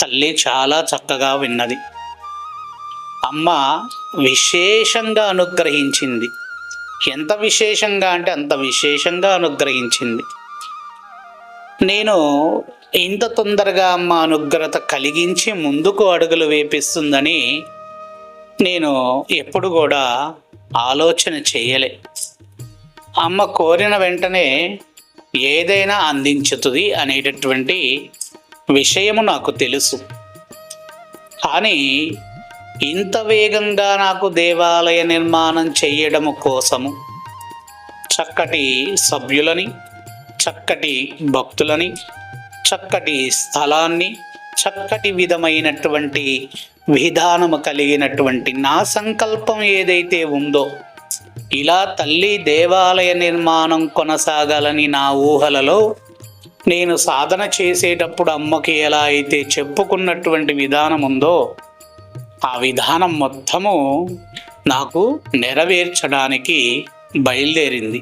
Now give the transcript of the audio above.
తల్లి చాలా చక్కగా విన్నది. అమ్మ విశేషంగా అనుగ్రహించింది. ఎంత విశేషంగా అంటే అంత విశేషంగా అనుగ్రహించింది. నేను ఇంత తొందరగా అమ్మ అనుగ్రత కలిగించి ముందుకు అడుగులు వేపిస్తుందని నేను ఎప్పుడు కూడా ఆలోచన చేయలే. అమ్మ కోరిన వెంటనే ఏదైనా అందించుతుంది అనేటటువంటి విషయము నాకు తెలుసు. కానీ ఇంత వేగంగా నాకు దేవాలయ నిర్మాణం చేయడము కోసము చక్కటి సభ్యులని చక్కటి భక్తులని చక్కటి స్థలాన్ని చక్కటి విధమైనటువంటి విధానము కలిగినటువంటి నా సంకల్పం ఏదైతే ఉందో ఇలా తల్లి దేవాలయ నిర్మాణం కొనసాగాలని నా ఊహలలో నేను సాధన చేసేటప్పుడు అమ్మకి ఎలా అయితే చెప్పుకున్నటువంటి విధానం ఉందో ఆ విధానం మొత్తము నాకు నెరవేర్చడానికి బయలుదేరింది.